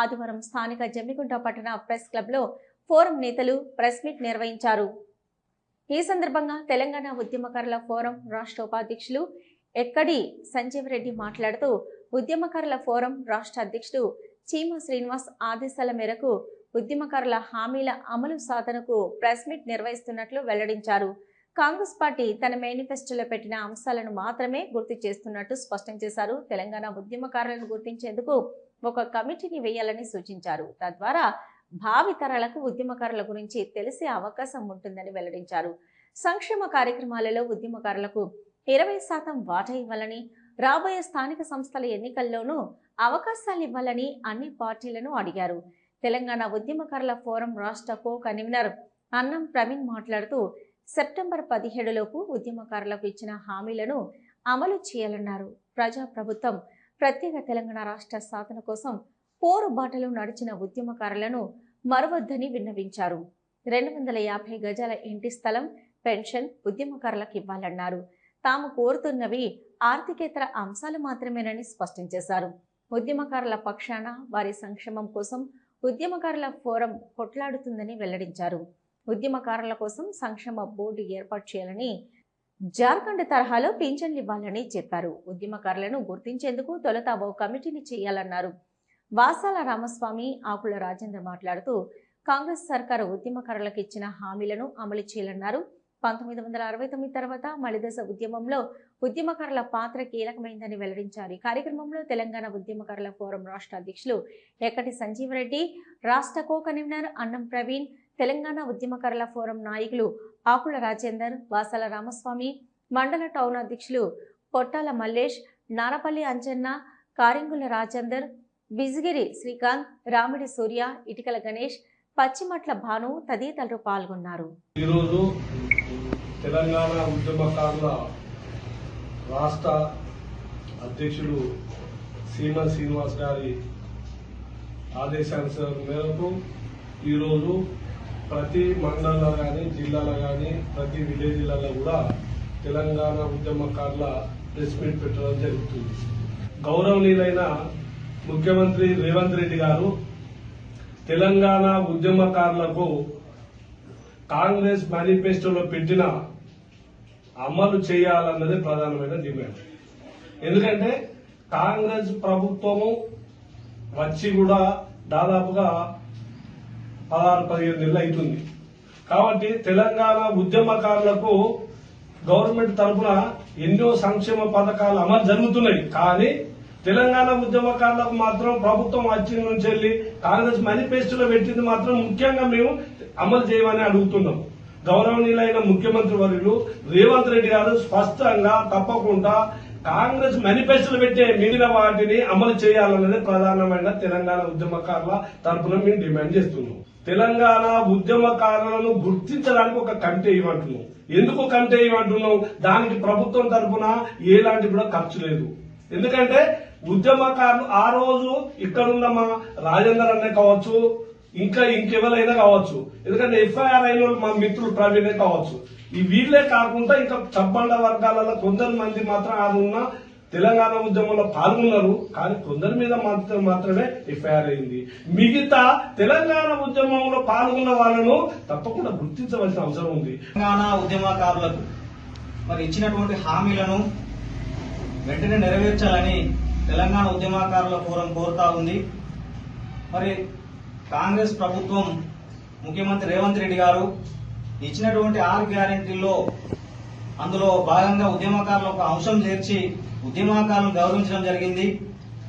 ఆదివారం స్థానిక జమ్మికుంట పట్టణ ప్రెస్ క్లబ్లో ఫోరం నేతలు ప్రెస్ మీట్ నిర్వహించారు. ఈ సందర్భంగా తెలంగాణ ఉద్యమకారుల ఫోరం రాష్ట్ర ఉపాధ్యక్షులు ఎక్కడి సంజీవ్ రెడ్డి మాట్లాడుతూ ఉద్యమకారుల ఫోరం రాష్ట్ర అధ్యక్షుడు చీమ శ్రీనివాస్ ఆదేశాల మేరకు ఉద్యమకారుల హామీల అమలు సాధనకు ప్రెస్ మీట్ నిర్వహిస్తున్నట్లు వెల్లడించారు. కాంగ్రెస్ పార్టీ తన మేనిఫెస్టోలో పెట్టిన అంశాలను మాత్రమే గుర్తు చేస్తున్నట్టు స్పష్టం చేశారు. తెలంగాణ ఉద్యమకారులను గుర్తించేందుకు ఒక కమిటీని వేయాలని సూచించారు. తద్వారా భావి తరాలకు ఉద్యమకారుల గురించి తెలిసే అవకాశం ఉంటుందని వెల్లడించారు. సంక్షేమ కార్యక్రమాలలో ఉద్యమకారులకు ఇరవై శాతం వాటా ఇవ్వాలని రాబోయే స్థానిక సంస్థల ఎన్నికల్లోనూ అవకాశాలు ఇవ్వాలని అన్ని పార్టీలను అడిగారు. తెలంగాణ ఉద్యమకారుల ఫోరం రాష్ట్ర కో కన్వీనర్ అన్నం ప్రవీణ్ మాట్లాడుతూ సెప్టెంబర్ పదిహేడులోపు ఉద్యమకారులకు ఇచ్చిన హామీలను అమలు చేయాలన్నారు. ప్రజా ప్రభుత్వం ప్రత్యేక తెలంగాణ రాష్ట్ర సాధన కోసం పోరు బాటలో నడిచిన ఉద్యమకారులను మరవద్దని విన్నవించారు. రెండు వందల యాభై గజాల ఇంటి స్థలం పెన్షన్ ఉద్యమకారులకు ఇవ్వాలన్నారు. తాము కోరుతున్నవి ఆర్థికేతర అంశాలు మాత్రమేనని స్పష్టం చేశారు. ఉద్యమకారుల పక్షాన వారి సంక్షేమం కోసం ఉద్యమకారుల ఫోరం కొట్లాడుతుందని వెల్లడించారు. ఉద్యమకారుల కోసం సంక్షేమ బోర్డు ఏర్పాటు చేయాలని జార్ఖండ్ తరహాలో పింఛన్లు ఇవ్వాలని చెప్పారు. ఉద్యమకారులను గుర్తించేందుకు తొలుత ఓ కమిటీని చేయాలన్నారు. వాసాల రామస్వామి ఆకుల రాజేంద్ర మాట్లాడుతూ కాంగ్రెస్ సర్కారు ఉద్యమకారులకు ఇచ్చిన హామీలను అమలు చేయాలన్నారు. పంతొమ్మిది వందల అరవై తొమ్మిది తర్వాత మలిదశ ఉద్యమంలో ఉద్యమకారుల పాత్ర కీలకమైందని వెల్లడించారు. ఈ కార్యక్రమంలో తెలంగాణ ఉద్యమకారుల ఫోరం రాష్ట్ర అధ్యక్షులు ఎక్కటి సంజీవరెడ్డి రాష్ట్ర కో కన్వీనర్ అన్నం ప్రవీణ్ తెలంగాణ ఉద్యమకారుల ఫోరం నాయకులు ఆకుల రాజేందర్ వాసాల రామస్వామి మండల టౌన్ అధ్యక్షులు పొట్టాల మల్లేష్ నారపల్లి అంజన్న కారింగుల రాజేందర్ బిజిగిరి శ్రీకాంత్ రామిడి సూర్య ఇటికల గణేష్ పచ్చిమట్ల భాను తదితరులు పాల్గొన్నారు. ఈరోజు తెలంగాణ ఉద్యమకారుల రాష్ట్ర అధ్యక్షుడు సీమ శ్రీనివాస్ గారి ఆదేశానుసారం మేరకు ఈరోజు ప్రతి మండలంలో కానీ జిల్లాలో కానీ ప్రతి విలేజ్లలో కూడా తెలంగాణ ఉద్యమకారుల ప్రెస్ మీట్ పెట్టడం జరుగుతుంది. గౌరవనీయులైన ముఖ్యమంత్రి రేవంత్ రెడ్డి గారు తెలంగాణ ఉద్యమకారులకు కాంగ్రెస్ మేనిఫెస్టోలో పెట్టిన అమలు చేయాలన్నది ప్రధానమైన డిమాండ్. ఎందుకంటే కాంగ్రెస్ ప్రభుత్వము వచ్చి కూడా దాదాపుగా పదహారు పదిహేను నెలలు అవుతుంది కాబట్టి తెలంగాణ ఉద్యమకారులకు గవర్నమెంట్ తరఫున ఎన్నో సంక్షేమ పథకాలు అమలు జరుగుతున్నాయి. కానీ తెలంగాణ ఉద్యమకారులకు మాత్రం ప్రభుత్వం వచ్చిన నుంచి వెళ్ళి కాంగ్రెస్ మేనిఫెస్టోలో పెట్టింది మాత్రం ముఖ్యంగా మేము అమలు చేయమని అడుగుతున్నాం. గౌరవనీయులైన ముఖ్యమంత్రి వర్యులు రేవంత్ రెడ్డి గారు స్పష్టంగా తప్పకుండా కాంగ్రెస్ మేనిఫెస్టోలు పెట్టే మిగిలిన వాటిని అమలు చేయాలన్నది ప్రధానమైన తెలంగాణ ఉద్యమకారుల తరఫున మేము డిమాండ్ చేస్తున్నాం. తెలంగాణ ఉద్యమకారులను గుర్తించడానికి ఒక కమిటీ ఇవ్వంటున్నాం ఎందుకు కమిటీ ఇవ్వంటున్నాం దానికి ప్రభుత్వం తరఫున ఏలాంటి కూడా ఖర్చు లేదు. ఎందుకంటే ఉద్యమకారులు ఆ రోజు ఇక్కడున్న మా రాజేందర్ అన్నే కావచ్చు ఇంకా ఇంకెవరైనా కావచ్చు ఎందుకంటే ఎఫ్ఐఆర్ అయిన వాళ్ళు మా మిత్రులు ప్రవీణే కావచ్చు. ఈ వీళ్ళే కాకుండా ఇంకా చబ్బండ వర్గాలలో కొందరు మంది మాత్రం అది ఉన్న తెలంగాణ ఉద్యమంలో పాల్గొన్నారు కానీ కొందరి మీద మాత్రం మాత్రమే ఎఫ్ఐఆర్ అయింది. మిగతా తెలంగాణ ఉద్యమంలో పాల్గొన్న వాళ్ళను తప్పకుండా గుర్తించవలసిన అవసరం ఉంది. తెలంగాణ ఉద్యమకారులకు మరి ఇచ్చినటువంటి హామీలను వెంటనే నెరవేర్చాలని తెలంగాణ ఉద్యమకారుల ఫోరం కోరుతా ఉంది. మరి కాంగ్రెస్ ప్రభుత్వం ముఖ్యమంత్రి రేవంత్ రెడ్డి గారు ఇచ్చినటువంటి ఆరు గ్యారెంటీల్లో అందులో భాగంగా ఉద్యమకారులు ఒక అంశం చేర్చి ఉద్యమకారులను గౌరవించడం జరిగింది.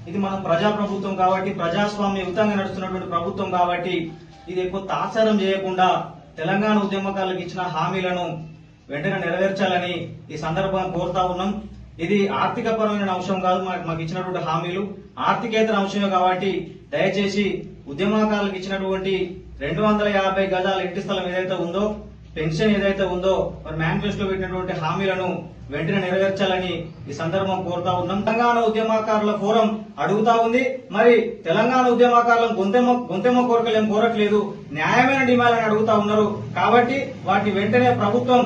ఇది మనం ప్రజా ప్రభుత్వం కాబట్టి ప్రజాస్వామ్యయుతంగా నడుస్తున్నటువంటి ప్రభుత్వం కాబట్టి ఇది ఎక్కువ తాత్సారం చేయకుండా తెలంగాణ ఉద్యమకారులకు ఇచ్చిన హామీలను వెంటనే నెరవేర్చాలని ఈ సందర్భంగా కోరుతా ఉన్నాం. ఇది ఆర్థిక పరమైన అంశం కాదు మాకు మాకు ఇచ్చినటువంటి హామీలు. ఆర్థికేతర అంశమే కాబట్టి దయచేసి ఉద్యమకారులకు ఇచ్చినటువంటి రెండు వందల యాభై గజాల ఇంటి స్థలం ఏదైతే ఉందో పెన్షన్ ఏదైతే ఉందో మరి మేనిఫెస్టో పెట్టినటువంటి హామీలను వెంటనే నెరవేర్చాలని ఈ సందర్భం కోరుతా ఉన్నాం. తెలంగాణ ఉద్యమకారుల ఫోరం అడుగుతా ఉంది. మరి తెలంగాణ ఉద్యమకారులను గొంతెమ్మ గొంతెమ్మ కోరికలు ఏం కోరట్లేదు. న్యాయమైన డిమాండ్లను అడుగుతా ఉన్నారు. కాబట్టి వాటిని వెంటనే ప్రభుత్వం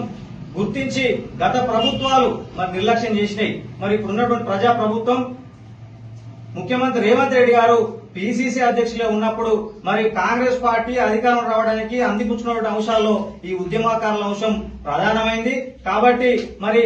గుర్తించి గత ప్రభుత్వాలు మరి నిర్లక్ష్యం చేసినాయి. మరి ఇప్పుడు ఉన్నటువంటి ప్రజా ప్రభుత్వం ముఖ్యమంత్రి రేవంత్ రెడ్డి గారు పిసిసి అధ్యక్షులే ఉన్నప్పుడు మరి కాంగ్రెస్ పార్టీ అధికారం రావడానికి అందిపుచ్చుకున్నటువంటి అంశాల్లో ఈ ఉద్యమకారుల అంశం ప్రధానమైంది. కాబట్టి మరి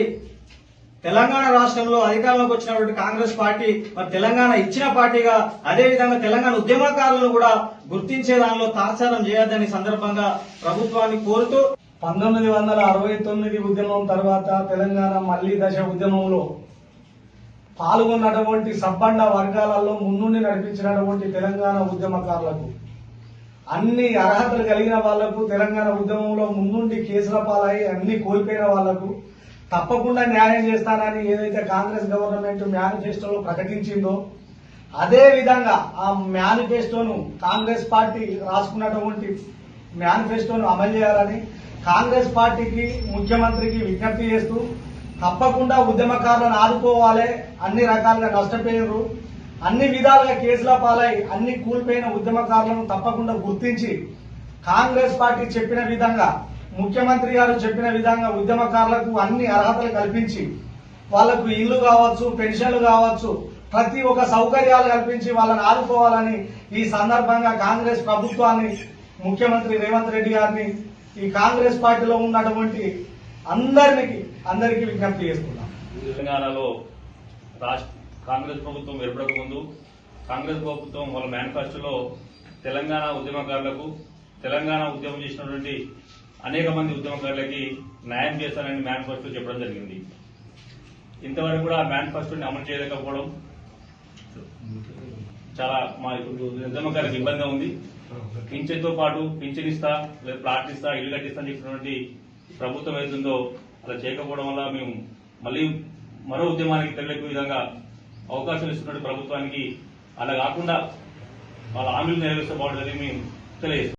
తెలంగాణ రాష్ట్రంలో అధికారంలోకి వచ్చినటువంటి కాంగ్రెస్ పార్టీ మరి తెలంగాణ ఇచ్చిన పార్టీగా అదే విధంగా తెలంగాణ ఉద్యమకారులను కూడా గుర్తించే దానిలో తాత్సారం చేయొద్దని సందర్భంగా ప్రభుత్వాన్ని కోరుతూ పంతొమ్మిది వందల అరవై తొమ్మిది ఉద్యమం తర్వాత తెలంగాణ మళ్ళీ దశ ఉద్యమంలో పాల్గొన్నటువంటి సబ్బండ వర్గాలలో ముందుండి నడిపించినటువంటి తెలంగాణ ఉద్యమకారులకు అన్ని అర్హతలు కలిగిన వాళ్ళకు తెలంగాణ ఉద్యమంలో ముందుండి కేసుల పాలై అన్ని కోల్పోయిన వాళ్ళకు తప్పకుండా న్యాయం చేస్తానని ఏదైతే కాంగ్రెస్ గవర్నమెంట్ మేనిఫెస్టోలో ప్రకటించిందో అదే విధంగా ఆ మేనిఫెస్టోను కాంగ్రెస్ పార్టీ రాసుకున్నటువంటి మేనిఫెస్టోను అమలు చేయాలని కాంగ్రెస్ పార్టీకి ముఖ్యమంత్రికి విజ్ఞప్తి చేస్తూ తప్పకుండా ఉద్యమకారులను ఆదుకోవాలి అన్ని రకాలుగా నష్టపోయారు అన్ని విధాలుగా కేసుల పాలై అన్ని కూలిపోయిన ఉద్యమకారులను తప్పకుండా గుర్తించి కాంగ్రెస్ పార్టీ చెప్పిన విధంగా ముఖ్యమంత్రి గారు చెప్పిన విధంగా ఉద్యమకారులకు అన్ని అర్హతలు కల్పించి వాళ్ళకు ఇల్లు కావచ్చు పెన్షన్లు కావచ్చు ప్రతి ఒక్క సౌకర్యాలు కల్పించి వాళ్ళని ఆదుకోవాలని ఈ సందర్భంగా కాంగ్రెస్ ప్రభుత్వాన్ని ముఖ్యమంత్రి రేవంత్ రెడ్డి గారిని ఈ కాంగ్రెస్ పార్టీలో ఉన్నటువంటి అందరికి అందరికీ విజ్ఞప్తి చేస్తున్నాం. తెలంగాణలో రాష్ట్ర కాంగ్రెస్ ప్రభుత్వం ఏర్పడక ముందు కాంగ్రెస్ ప్రభుత్వం వాళ్ళ మేనిఫెస్టోలో తెలంగాణ ఉద్యమకారులకు తెలంగాణ ఉద్యమం చేసినటువంటి అనేక మంది ఉద్యమకారులకి న్యాయం చేస్తానని మేనిఫెస్టో చెప్పడం జరిగింది. ఇంతవరకు కూడా మేనిఫెస్టోని అమలు చేయలేకపోవడం చాలా మా ఉద్యమకారులకు ఇబ్బందిగా ఉంది. పింఛన్తో పాటు పింఛన్ ఇస్తా లేదా ప్లాట్ ఇస్తా ఇల్లు కట్టిస్తా అని చెప్పినటువంటి ప్రభుత్వం ఏతుందో అలా చేయకపోవడం వల్ల మేము మళ్ళీ మరో ఉద్యమానికి తెరలేక విధంగా అవకాశాలు ఇస్తున్నట్టు ప్రభుత్వానికి అలా కాకుండా వాళ్ళ హామీలు నెరవేర్చే మేము తెలియజేస్తాం